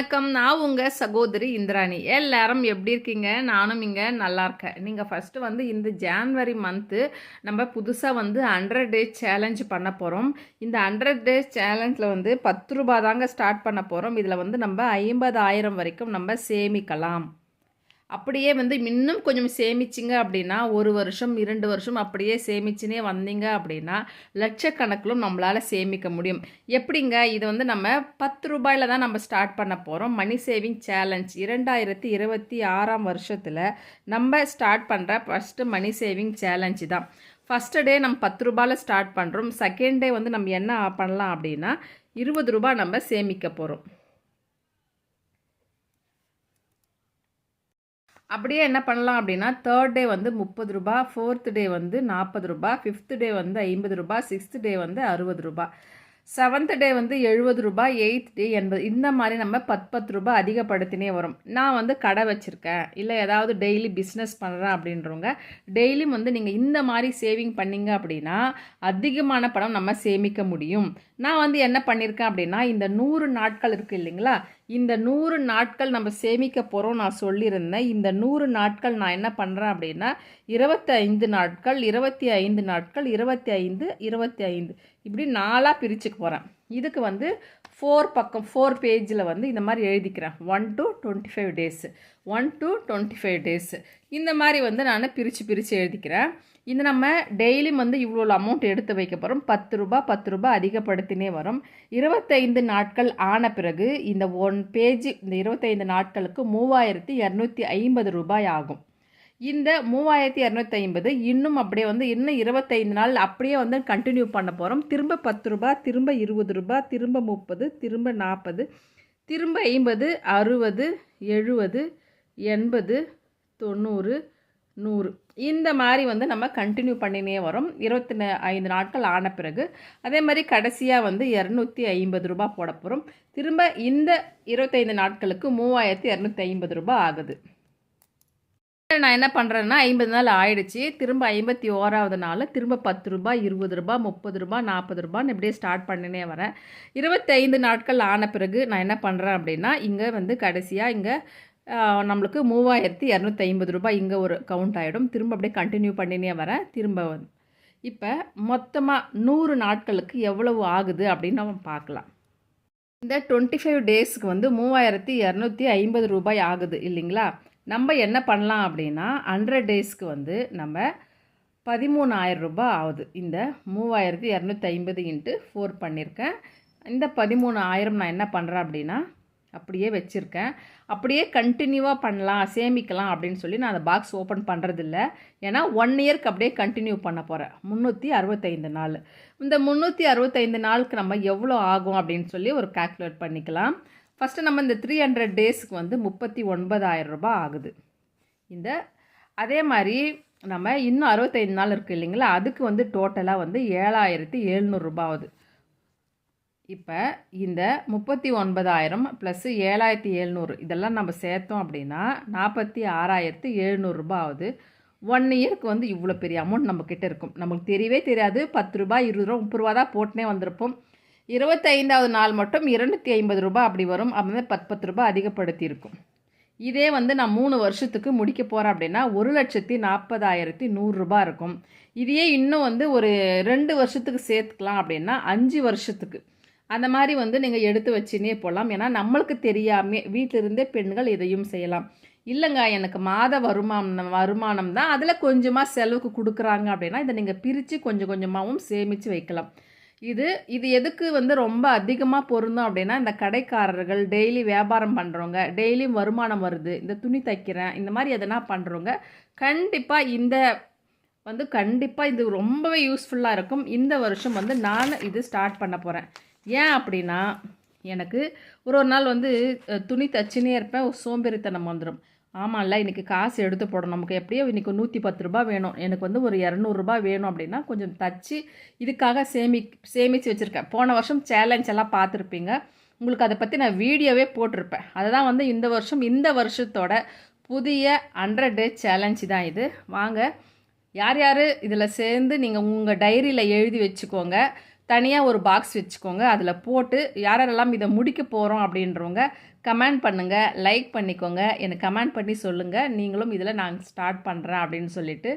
வணக்கம். நான் உங்கள் சகோதரி இந்திராணி. எல்லாரும் எப்படி இருக்கீங்க? நானும் இங்கே நல்லா இருக்கேன். நீங்கள் ஃபஸ்ட்டு வந்து இந்த ஜான்வரி மந்த்து நம்ம புதுசாக வந்து ஹண்ட்ரட் டேஸ் சேலஞ்ச் பண்ண போகிறோம் இந்த ஹண்ட்ரட் டேஸ் சேலஞ்சில் வந்து பத்து ரூபா தாங்க ஸ்டார்ட் பண்ண போகிறோம் இதில் வந்து நம்ம ஐம்பதாயிரம் வரைக்கும் நம்ம சேமிக்கலாம். அப்படியே வந்து இன்னும் கொஞ்சம் சேமிச்சிங்க அப்படின்னா ஒரு வருஷம் இரண்டு வருஷம் அப்படியே சேமிச்சுனே வந்தீங்க அப்படின்னா லட்சக்கணக்கிலும் நம்மளால் சேமிக்க முடியும். எப்படிங்க? இது வந்து நம்ம பத்து ரூபாயில் தான் நம்ம ஸ்டார்ட் பண்ண போகிறோம் மணி சேவிங் சேலஞ்ச். இரண்டாயிரத்தி இருபத்தி ஆறாம் வருஷத்தில் நம்ம ஸ்டார்ட் பண்ணுற ஃபஸ்ட்டு மணி சேவிங் சேலஞ்சு தான். ஃபஸ்ட்டு டே நம்ம பத்து ரூபாயில் ஸ்டார்ட் பண்ணுறோம் செகண்ட் டே வந்து நம்ம என்ன பண்ணலாம் அப்படின்னா இருபது ரூபாய் நம்ம சேமிக்க போகிறோம் அப்படியே என்ன பண்ணலாம் அப்படின்னா தேர்ட் டே வந்து முப்பது ரூபா ஃபோர்த் டே வந்து நாற்பது ரூபா ஃபிஃப்த் டே வந்து ஐம்பது ரூபா சிக்ஸ்த் டே வந்து அறுபது ரூபா. செவன்த் டே வந்து எழுபது ரூபாய் எயித் டே எண்பது. இந்த மாதிரி நம்ம பத்து பத்து ரூபாய் அதிகப்படுத்தினே வரும். நான் வந்து கடை வச்சுருக்கேன். இல்லை ஏதாவது டெய்லி பிஸ்னஸ் பண்ணுறேன் அப்படின்றவங்க டெய்லியும் வந்து நீங்கள் இந்த மாதிரி சேவிங் பண்ணிங்க அப்படின்னா அதிகமான பணம் நம்ம சேமிக்க முடியும். நான் வந்து என்ன பண்ணியிருக்கேன் அப்படின்னா இந்த நூறு நாட்கள் இருக்குது இல்லைங்களா இந்த நூறு நாட்கள் நம்ம சேமிக்க போகிறோம் நான் சொல்லியிருந்தேன். இந்த நூறு நாட்கள் நான் என்ன பண்ணுறேன் அப்படின்னா இருபத்தி ஐந்து நாட்கள் இருபத்தி ஐந்து நாட்கள் இருபத்தி ஐந்து இருபத்தி ஐந்து இப்படி நாலாக பிரிச்சுக்க போகிறேன் இதுக்கு வந்து ஃபோர் பக்கம் ஃபோர் பேஜில் வந்து இந்த மாதிரி எழுதிக்கிறேன். One two twenty five days one two twenty five days இந்த மாதிரி வந்து நான் பிரித்து பிரித்து எழுதிக்கிறேன். இந்த நம்ம டெய்லியும் வந்து இவ்வளோ அமௌண்ட் எடுத்து வைக்க போகிறோம் பத்து ரூபா பத்து ரூபா அதிகப்படுத்தினே வரும். இருபத்தைந்து நாட்கள் ஆன பிறகு இந்த ஒன் பேஜ் இந்த இருபத்தைந்து நாட்களுக்கு மூவாயிரத்தி இரநூத்தி ஐம்பது ரூபாய் ஆகும். இந்த மூவாயிரத்தி இரநூத்தி ஐம்பது இன்னும் அப்படியே வந்து இன்னும் இருபத்தைந்து நாள் அப்படியே வந்து கண்டினியூ பண்ண போகிறோம் திரும்ப பத்து ரூபா திரும்ப இருபது ரூபா திரும்ப முப்பது திரும்ப நாற்பது திரும்ப ஐம்பது அறுபது எழுபது எண்பது தொண்ணூறு நூறு. இந்த மாதிரி வந்து நம்ம கண்டினியூ பண்ணினே வரோம். இருபத்தி ஐந்து நாட்கள் ஆன பிறகு அதே மாதிரி கடைசியாக வந்து இரநூத்தி ஐம்பது ரூபா போட போகிறோம் திரும்ப இந்த இருபத்தைந்து நாட்களுக்கு மூவாயிரத்தி இரநூத்தி ஐம்பது ரூபா ஆகுது. நான் என்ன பண்ணுறேன்னா ஐம்பது நாள் ஆயிடுச்சு. திரும்ப ஐம்பத்தி ஓராவது நாள் திரும்ப பத்து ரூபாய் இருபது ரூபாய் முப்பது ரூபா நாற்பது ரூபான்னு இப்படியே ஸ்டார்ட் பண்ணினே வரேன். இருபத்தைந்து நாட்கள் ஆன பிறகு நான் என்ன பண்ணுறேன் அப்படின்னா இங்கே வந்து கடைசியாக இங்கே நம்மளுக்கு மூவாயிரத்தி இரநூத்தி ஐம்பது ரூபாய் இங்கே ஒரு கவுண்ட் ஆகிடும் திரும்ப அப்படியே கண்டினியூ பண்ணினே வரேன். திரும்ப வந்து இப்போ மொத்தமாக நூறு நாட்களுக்கு எவ்வளவு ஆகுது அப்படின்னு நம்ம பார்க்கலாம். இந்த டுவெண்ட்டி ஃபைவ் டேஸ்க்கு வந்து மூவாயிரத்தி இரநூத்தி ஐம்பது ரூபாய் ஆகுது இல்லைங்களா? நம்ம என்ன பண்ணலாம் அப்படின்னா ஹண்ட்ரட் டேஸ்க்கு வந்து நம்ம பதிமூணாயிரம் ரூபாய் ஆகுது. இந்த மூவாயிரத்தி இரநூத்தி ஐம்பது இன்ட்டு ஃபோர் பண்ணியிருக்கேன். இந்த பதிமூணு ஆயிரம் நான் என்ன பண்ணுறேன் அப்படின்னா அப்படியே வச்சுருக்கேன். அப்படியே கண்டினியூவாக பண்ணலாம் சேமிக்கலாம் அப்படின்னு சொல்லி நான் அந்த பாக்ஸ் ஓப்பன் பண்ணுறதில்ல ஏன்னா ஒன் இயர்க்கு அப்படியே கண்டினியூ பண்ண போகிறேன் முந்நூற்றி அறுபத்தைந்து நாள். இந்த முந்நூற்றி அறுபத்தைந்து நாளுக்கு நம்ம எவ்வளோ ஆகும் அப்படின்னு சொல்லி ஒரு கால்குலேட் பண்ணிக்கலாம். ஃபஸ்ட்டு நம்ம இந்த த்ரீ ஹண்ட்ரட் டேஸ்க்கு வந்து முப்பத்தி ஒன்பதாயிரம் ரூபாய் ஆகுது. இந்த அதே மாதிரி நம்ம இன்னும் அறுபத்தைந்து நாள் இருக்குது இல்லைங்களா? அதுக்கு வந்து டோட்டலாக வந்து ஏழாயிரத்தி எழுநூறுபா ஆகுது. இப்போ இந்த முப்பத்தி ஒன்பதாயிரம் ப்ளஸ்ஸு ஏழாயிரத்தி எழுநூறு இதெல்லாம் நம்ம சேர்த்தோம் அப்படின்னா நாற்பத்தி ஆறாயிரத்து எழுநூறுபா ஆகுது. ஒன் இயருக்கு வந்து இவ்வளோ பெரிய அமௌண்ட் நம்மக்கிட்ட இருக்கும். நம்மளுக்கு தெரியவே தெரியாது. பத்து ரூபாய் இருபது ரூபா முப்பது ரூபா தான் போட்டுனே வந்திருப்போம். இருபத்தைந்தாவது நாள் மட்டும் இரநூத்தி ஐம்பது ரூபாய் அப்படி வரும். அப்படி பத்து பத்து ரூபாய் அதிகப்படுத்தியிருக்கும். இதே வந்து நான் மூணு வருஷத்துக்கு முடிக்க போகிறேன் அப்படின்னா ஒரு லட்சத்தி நாற்பதாயிரத்தி நூறுரூபா இருக்கும். இதையே இன்னும் வந்து ஒரு ரெண்டு வருஷத்துக்கு சேர்த்துக்கலாம் அப்படின்னா அஞ்சு வருஷத்துக்கு. அந்த மாதிரி வந்து நீங்கள் எடுத்து வச்சுனே போகலாம் ஏன்னா நம்மளுக்கு தெரியாமே வீட்டிலிருந்தே பெண்கள் இதையும் செய்யலாம். இல்லைங்க எனக்கு மாத வருமானம் வருமானம் தான். அதில் கொஞ்சமாக செலவுக்கு கொடுக்குறாங்க அப்படின்னா இதை நீங்கள் பிரித்து கொஞ்சம் கொஞ்சமாகவும் சேமித்து வைக்கலாம். இது இது எதுக்கு வந்து ரொம்ப அதிகமாக பொருந்தும் அப்படின்னா இந்த கடைக்காரர்கள் டெய்லி வியாபாரம் பண்ணுறவங்க டெய்லியும் வருமானம் வருது இந்த துணி தைக்கிறேன் இந்த மாதிரி எதனா பண்ணுறவங்க கண்டிப்பாக இந்த வந்து கண்டிப்பாக இது ரொம்பவே யூஸ்ஃபுல்லாக இருக்கும். இந்த வருஷம் வந்து நான் இது ஸ்டார்ட் பண்ண போகிறேன் ஏன் அப்படின்னா எனக்கு ஒரு ஒரு நாள் வந்து துணி தச்சுனே இருப்பேன் ஒரு சோம்பேறித்தனம் வந்துடும் ஆமாம்ல இன்றைக்கி காசு எடுத்து போடணும். நமக்கு எப்படியோ இன்றைக்கி நூற்றி பத்து ரூபா வேணும். எனக்கு வந்து ஒரு இரநூறுபா வேணும் அப்படின்னா கொஞ்சம் தச்சு இதுக்காக சேமி சேமித்து வச்சுருக்கேன். போன வருஷம் சேலஞ்ச் எல்லாம் பார்த்துருப்பீங்க. உங்களுக்கு அதை பற்றி நான் வீடியோவே போட்டிருப்பேன். அதை தான் வந்து இந்த வருஷம் இந்த வருஷத்தோட புதிய ஹண்ட்ரட் டே சேலஞ்சு தான் இது. வாங்க யார் யார் இதில் சேர்ந்து நீங்கள் உங்கள் டைரியில் எழுதி வச்சுக்கோங்க. தனியாக ஒரு பாக்ஸ் வச்சுக்கோங்க. அதில் போட்டு யாரெல்லாம் இதை முடிக்க போகிறோம் அப்படின்றவங்க கமெண்ட் பண்ணுங்கள் லைக் பண்ணிக்கோங்க. எனக்கு கமெண்ட் பண்ணி சொல்லுங்கள் நீங்களும் இதில் நான் ஸ்டார்ட் பண்ணுறேன் அப்படின்னு சொல்லிட்டு